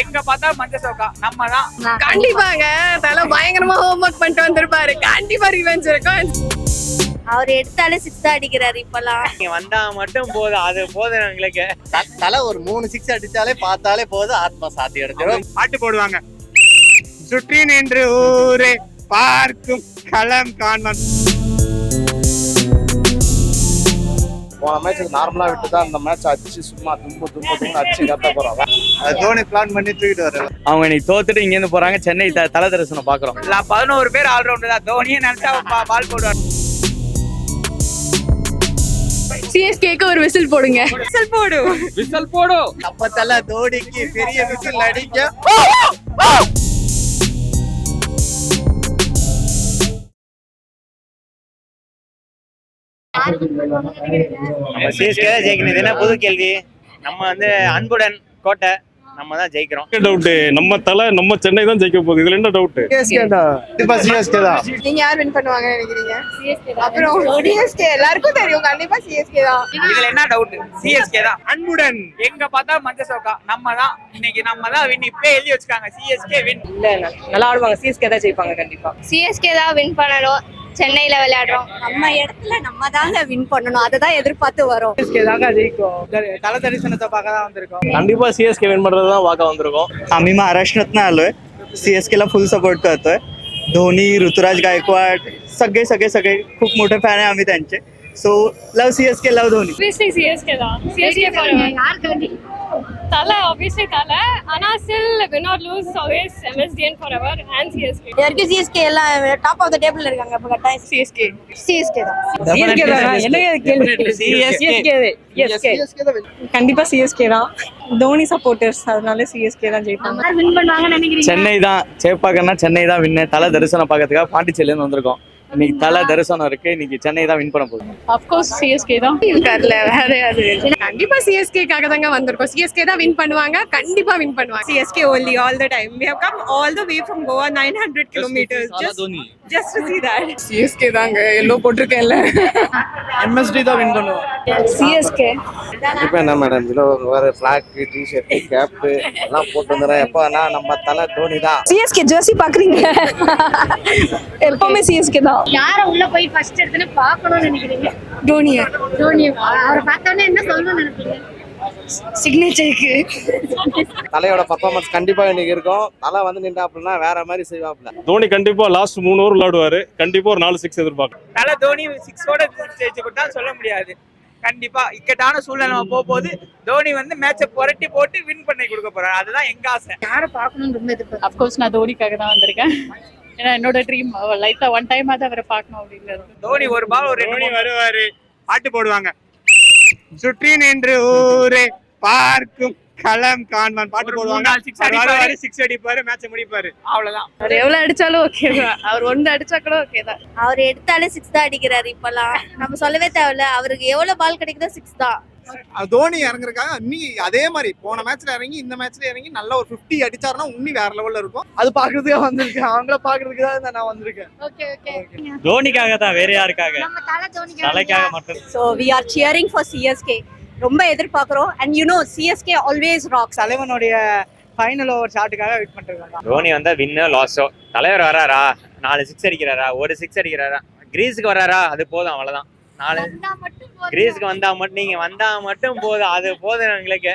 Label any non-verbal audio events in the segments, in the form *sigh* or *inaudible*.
எங்க பார்த்தா மஞ்ச சோக்கா. நம்ம தான் கண்டிப்பாங்க. தலை பயங்கரமா ஹோம்ஒர்க் பண்ணிட்டு வந்திருப்பாரு. கண்டிப்பா ரிவெஞ்ச் இருக்கும். அவர் எடுத்தாலே சிக்ஸ் அடிக்கிறாரு இப்பெல்லாம். வந்தா மட்டும் போதும். அது போதும் எங்களுக்கு. தலை ஒரு மூணு சிக்ஸ் அடிச்சாலே பார்த்தாலே போதும். ஆத்மா சாத்தி எடுத்துரும் பாட்டு போடுவாங்க. சுற்றி நின்று ஊரே பார்க்கும் களம் காண்பான் போன மேட்ச் நார்மலா விட்டு தான் அந்த மேட்ச் அடிச்சு சும்மா தும்பு தும்பு தும்பு அடிச்சு கத்த *laughs* அது தோனி பிளான் பண்ணி தூக்கிட்டு வர அவங்க இன்னைக்கு தோத்துட்டு இங்க இருந்து போறாங்க. சென்னை தல தரிசனம் பாக்குறோம் பதினோரு பேர் ஆல்ரவுண்டர் தான். தோனியே நினைச்சா பா- பால் போடுவார் சிஎஸ்கேக்கு ஒரு விசில் போடுங்க. விசில் போடு. விசல் போடு. அப்ப தலை தோனிக்கு பெரிய விசில் அடிக்க. சிஎஸ்கே தான் ஜெயிக்கணும் இது என்ன புது கேள்வி நம்ம வந்து அன்புடன் கோட்டை நம்ம தான் ஜெயிக்கிறோம் டவுட் நம்ம தலை நம்ம சென்னை தான் ஜெயிக்க போகுது இதுல என்ன டவுட் சிஎஸ்கே தான் கண்டிப்பா சிஎஸ்கே தான் நீங்க யார் வின் பண்ணுவாங்க நினைக்கிறீங்க அப்புறம் சிஎஸ்கே எல்லாருக்கும் தெரியும் கண்டிப்பா சிஎஸ்கே தான் இதுல என்ன டவுட் சிஎஸ்கே தான் அன்புடன் எங்க பார்த்தா மஞ்ச சோக்கா நம்ம தான் இன்னைக்கு நம்ம தான் வின் இப்பே எழுதி வச்சிருக்காங்க சிஎஸ்கே வின் நல்லா ஆடுவாங்க சிஎஸ்கே தான் ஜெயிப்பாங்க கண்டிப்பா சிஎஸ்கே தான் வின் பண்ணணும் சென்னையில விளையாடுறோம். நம்ம இடத்துல நம்ம தாங்க வின் பண்ணணும். அதை தான் எதிர்பார்த்து வரோம். சிஎஸ்கே தாங்க ஜெயிக்கும். தல தரிசனத்தை பார்க்க தான் வந்திருக்கோம். கண்டிப்பா சிஎஸ்கே विन பண்றது தான் பார்க்க வந்திருக்கோம். आम्ही महाराष्ट्रातनं आलोय सीएसकेला फुल सपोर्ट करतोय धोनी ऋतुराज गायकवाड सगळे सगळे सगळे खूप मोठे फॅन आहे आम्ही त्यांचे. So love CSK love Dhoni. CSK CSK தல obviously தல ஆனா still win or lose always MSDN forever and CSK இது வரைக்கும் சிஎஸ்கே எல்லாம் டாப் ஆஃப் த டேபிள் இருக்காங்க இப்ப கட்டாயம் CSK சிஎஸ்கே தான் சிஎஸ்கே தான் என்ன கேள்வி சிஎஸ்கே கண்டிப்பா சிஎஸ்கே தான் தோனி சப்போர்ட்டர்ஸ் அதனால சிஎஸ்கே தான் ஜெயிப்பாங்க வின் பண்ணுவாங்கன்னு நினைக்கிறீங்க சென்னை தான் சேப்பாக்கன்னா சென்னை தான் வின்னு தல தரிசனம் பார்க்கறதுக்காக பாண்டிச்சேரியில இருந்து வந்திருக்கோம் இன்னைக்கு தல தரிசனம் இருக்கு. இன்னைக்கு சென்னை தான் வின் பண்ண போகுது. Of course CSK தான். இருக்கார்ல வேற யாரு கண்டிப்பா சிஎஸ்கேக்காக தாங்க வந்திருக்கோம். சிஎஸ்கே தான் வின் பண்ணுவாங்க கண்டிப்பா வின் பண்ணுவாங்க. CSK only all the time. We have come all the way from goa 900 kilometers. Just just to see that. CSK தாங்க எல்லோ போட்டிருக்கேன்ல. எம்எஸ்டி தான் வின் பண்ணுவோம். சிஎஸ்கே இப்போ என்ன மேடம் இதுல வேற ஃபிளாக் டிஷர்ட் கேப் எல்லாம் போட்டு வந்துடுறேன். எப்போ நம்ம தலை தோனி தான். சிஎஸ்கே ஜெர்சி பாக்குறீங்க? எப்பவுமே சிஎஸ்கே தான். யார உள்ள போய் ஃபர்ஸ்ட் எடுத்துன்னு பார்க்கணும்னு நினைக்கிறீங்க? டோனியா தோனி அவரை பார்த்தோன்னே என்ன சொல்லணும்னு நினைப்பீங்க? சிக்னேச்சருக்கு தலையோட பர்ஃபார்மன்ஸ் கண்டிப்பா இன்னைக்கு இருக்கும். தலை வந்து நின்றா அப்படின்னா வேற மாதிரி செய்வாப்ல தோனி கண்டிப்பா லாஸ்ட் மூணு ஓவர் விளையாடுவாரு. கண்டிப்பா ஒரு நாலு சிக்ஸ் எதிர்பார்க்கலாம் தல தோனி சிக்ஸோட ஜெயிச்சு கொடுத்தா சொல்ல முடியாது. கண்டிப்பா இக்கட்டான சூழ்நிலை நம்ம போக போது தோனி வந்து மேட்சை புரட்டி போட்டு வின் பண்ணி கொடுக்க போறாரு. அதுதான் எங்க ஆசை. யார பார்க்கணும்னு ரொம்ப எதிர்பார்க்க அஃப்கோர்ஸ் நான் தோனிக்காக தான் வந்திருக்கேன். ஏன்னா என்னோட ட்ரீம் லைட்டா ஒன் டைம் அதை அவரை பார்க்கணும் அப்படிங்கிறது. தோனி ஒரு பால் ஒரு ரெண்டு தோனி வருவாரு. பாட்டு போடுவாங்க. சுற்றி நின்று ஊரே. பார்க்கும் களம் காண்பான். பாட்டு போடுவாங்க. சிக்ஸ் அடிப்பாரு. மேட்ச் முடிப்பாரு. அவ்வளவுதான். அவர் எவ்வளவு அடிச்சாலும் ஓகே தான். அவர் ஒன்று அடிச்சா கூட ஓகே தான். அவர் எடுத்தாலே சிக்ஸ் தான் அடிக்கிறாரு இப்பெல்லாம். நம்ம சொல்லவே தேவையில்ல. அவருக்கு எவ்வளவு பால் கிடைக்குதோ சிக்ஸ் தான். தோனி இறங்குறக்காக இன்னி அதே மாதிரி போன மேட்ச்ல இறங்கி இந்த மேட்ச்ல இறங்கி நல்ல ஒரு 50 அடிச்சாருன்னா உன்னி வேற லெவல்ல இருக்கும். அது பாக்குறதுக்காக வந்திருக்கேன் அவங்கள பாக்குறதுக்கு தான் நான் வந்திருக்கேன். ஓகே ஓகே தோனிக்காக தான் வேற யாருக்காக? நம்ம தலை தோனி தலைக்காக மட்டும். So we are cheering for CSK ரொம்ப எதிர்பார்க்குறோம். And you know CSK always rocks தலைவனுடைய ஃபைனல் ஓவர் ஷாட்டுக்காக வெயிட் பண்ணிருக்காங்க. தோனி வந்தா வின்னு லாஸோ தலைவர் வராரா? நாலு சிக்ஸ் அடிக்கிறாரா? ஒரு சிக்ஸ் அடிக்கிறாரா? கிரீஸுக்கு வராரா? அது போதும் அவ்வளவுதான். நாலு கிரீஸுக்கு வந்தா மட்டும் நீங்க வந்தா மட்டும் போதும். அது போதும் எங்களுக்கு.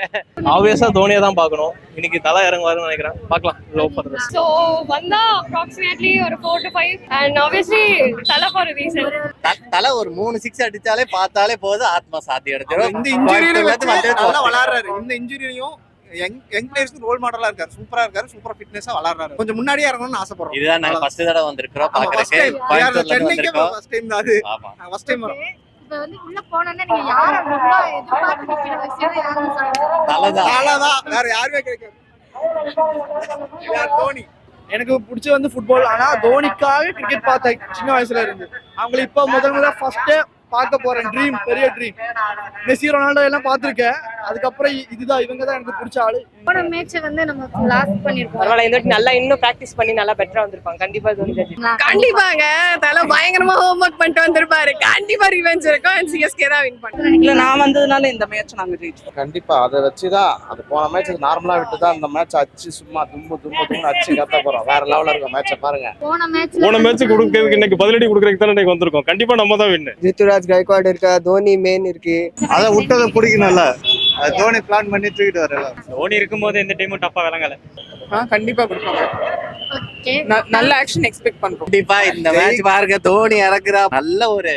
ஆப்வியஸா தோனியை தான் பார்க்கணும். இன்னைக்கு தலை இறங்குவாருன்னு நினைக்கிறேன். பார்க்கலாம். லோ பண்றது ஸோ வந்தா அப்ராக்சிமேட்லி ஒரு four to five and obviously தலை ஃபார் ரீசன் தலை ஒரு மூணு சிக்ஸ் அடிச்சாலே பார்த்தாலே போதும். ஆத்மா சாத்தி எடுத்துரும் இந்த இன்ஜுரியில வச்சு வந்தே நல்லா. விளையாடுறாரு இந்த இன்ஜுரியும் யங் யங் பிளேயர்ஸ்க்கு ரோல் மாடலா இருக்காரு. சூப்பரா இருக்காரு. சூப்பரா ஃபிட்னஸா விளையாடுறாரு கொஞ்சம் முன்னாடியே இறங்கணும்னு ஆசைப்படுறோம். இதுதான் நாங்க ஃபர்ஸ்ட் தடவை first பாக்குறதுக்கு சென்னைக்கே வந்திருக்கோம். ஃபர்ஸ்ட் டைம் தான் அது. ஃபர்ஸ்ட் டைம் வரும். இப்போ வந்து உள்ள போனோன்னா நீங்க யார ரொம்ப எதிர்பார்த்து நிக்கிற விஷயம் யாரும் சொல்லுங்க வேற யாருமே கிடைக்காது. தோனி. எனக்கு பிடிச்ச வந்து ஃபுட்பால் ஆனா தோனிக்காக கிரிக்கெட் பார்த்தேன். சின்ன வயசுல இருந்து. அவங்களை இப்போ முதல் முதல்ல ஃபர்ஸ்ட் பார்க்க போறேன். ட்ரீம் பெரிய ட்ரீம் மெஸ்ஸி ரொனால்டோ எல்லாம் பார்த்துருக்கேன். அதுக்கப்புறம் இதுதான் இவங்க தான் எனக்கு பிடிச்ச ஆளு. போன மேட்ச் வந்து நம்ம லாஸ் பண்ணிருக்கோம். பரவாயில்ல இந்த வாட்டி நல்லா இன்னும் ப்ராக்டிஸ் பண்ணி நல்லா பெட்டரா வந்திருப்பாங்க. கண்டிப்பா தோனி. கண்டிப்பாங்க. தலை பயங்கரமா ஹோம் ஒர்க் பண்ணிட்டு வந்திருப்பாரு. கண்டிப்பா ரிவெஞ்ச் இருக்கும். அண்ட் சிஎஸ்கே தான் வின் பண்ணுவாங்க இல்ல நான் வந்ததுனால இந்த மேட்ச் நாங்க ஜெயிச்சோம் கண்டிப்பா அதை வச்சுதான் அது போன மேட்ச் நார்மலா விட்டு தான் இந்த மேட்ச் அடிச்சு சும்மா தும்பு தும்பு தும்பு அடிச்சு கத்த போறோம். வேற லெவல்ல இருக்க மேட்சை பாருங்க. போன மேட்ச் போன மேட்ச் கொடுக்கறதுக்கு இன்னைக்கு பதிலடி கொடுக்கறதுக்கு தான் இன்னைக்கு வந்திருக்கோம். கண்டிப்பா நம்ம தான் வின்னு ரித்துராஜ் கைக்வாட் இருக்கா? தோனி மேன் இருக்கு. அதை விட்டதை பிடிக்கணும்ல. அது தோனி பிளான் பண்ணி தூக்கிட்டு வரல தோனி இருக்கும்போது எந்த டைமும் டப்பா விளங்கல. கண்டிப்பா கொடுப்பாங்க. ஓகே. நல்ல ஆக்ஷன் எக்ஸ்பெக்ட் பண்றோம். கண்டிப்பா இந்த மேட்ச் பாருங்க தோனி இறக்குறா. நல்ல ஒரு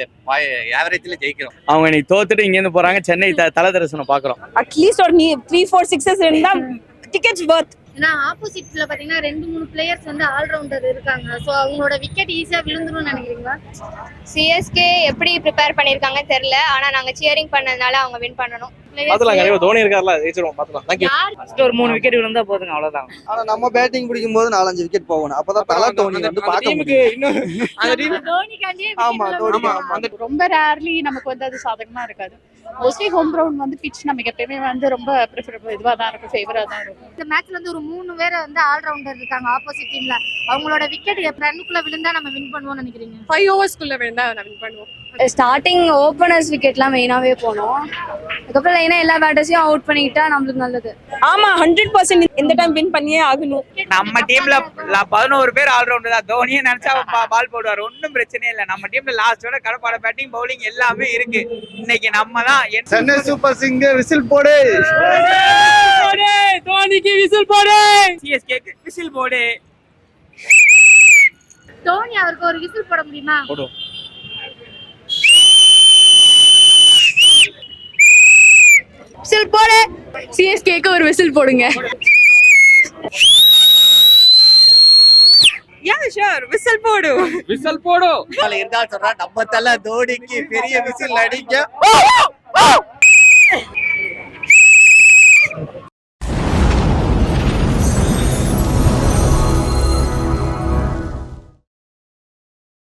ஆவரேஜ்ல ஜெயிக்கிறோம். அவங்க இன்னைக்கு தோத்துட்டு இங்க இருந்து போறாங்க சென்னை தலை தரிசனம் பாக்குறோம். அட்லீஸ்ட் ஒரு நீ த்ரீ ஃபோர் சிக்ஸஸ் இருந்தா டிக்கெட்ஸ் வர்த் ஏன்னா ஆப்போசிட்ல பாத்தீங்கன்னா ரெண்டு மூணு பிளேயர்ஸ் வந்து ஆல்ரவுண்டர் இருக்காங்க. சோ அவங்களோட விக்கெட் ஈஸியா விழுந்துரும்னு நினைக்கிறீங்களா? சிஎஸ்கே எப்படி ப்ரிப்பேர் பண்ணிருக்காங்க தெரியல. ஆனா நாங்க சியரிங் பண்ணதுனால அவங்க வின் பண்ணணும். பாத்துலாம் கண்டிப்பா. தோனி இருக்கார்ல ஜெயிச்சிருவோம் பாத்துலாம். தேங்க்யூ யார் ஒரு மூணு விக்கெட் விழுந்தா போதுங்க அவ்வளவுதான். ஆனா நம்ம பேட்டிங் பிடிக்கும் போது நாலஞ்சு விக்கெட் போகணும் அப்பதான் தலை தோனி வந்து பார்க்க முடியும். *laughs* நம்ம தோனிக்காண்டியே ஆமா தோனி ஆமா. ரொம்ப ரேர்லி நமக்கு வந்து அது சாதகமா இருக்காது. மோஸ்ட்லி ஹோம் கிரவுண்ட் வந்து பிச் நமக்கு எப்பயுமே வந்து ரொம்ப ப்ரிஃபரபிள் இதுவா தான் இருக்கும் ஃபேவரா தான் இருக்கும். இந்த மேட்ச்ல வந்து ஒரு மூணு பேர் வந்து ஆல்ரவுண்டர் இருக்காங்க ஆப்போசிட் டீம்ல அவங்களோட விக்கெட் ரன்னுக்குள்ள விழுந்தா நம்ம வின் பண்ணுவோம்னு நினைக்கிறீங்க? ஃபைவ் ஓவர்ஸ்க்குள்ள விழுந்தா நான் வின் பண்ணுவோம். ஸ்டார்டிங் ஓப்பனர்ஸ் விக்கெட்லாம் மெயினாவே போனோம். அதுக்கப்புறம் லைனா எல்லா பேட்டர்ஸையும் அவுட் பண்ணிக்கிட்டா நம்மளுக்கு நல்லது. ஆமா ஹண்ட்ரட் பர்சன்ட் இந்த டைம் வின் பண்ணியே ஆகணும். நம்ம டீம்ல பதினோரு பேர் ஆல்ரவுண்டர் தான் தோனியே நினைச்சா பால் போடுவார். ஒன்றும் பிரச்சனையே இல்லை. நம்ம டீம்ல லாஸ்டோட கடப்பாட பேட்டிங் பவுலிங் எல்லாமே இருக்கு. இன்னைக்கு நம்ம தான் சென்னை சூப்பர் சிங்கர் விசில் போடு. தோனிக்கு விசில் போடு! சிஎஸ்கே விசில் போடு. தோனி அவருக்கு ஒரு விசில் போட முடியுமா? விசில் சிஎஸ்கேக்கு ஒரு விசில் போடுங்க. யா ஷூர் விசில் போடு. விசில் போடு. இருந்தா சொல்றா நம்ம தலை தோனிக்கு பெரிய விசில் அடிக்க.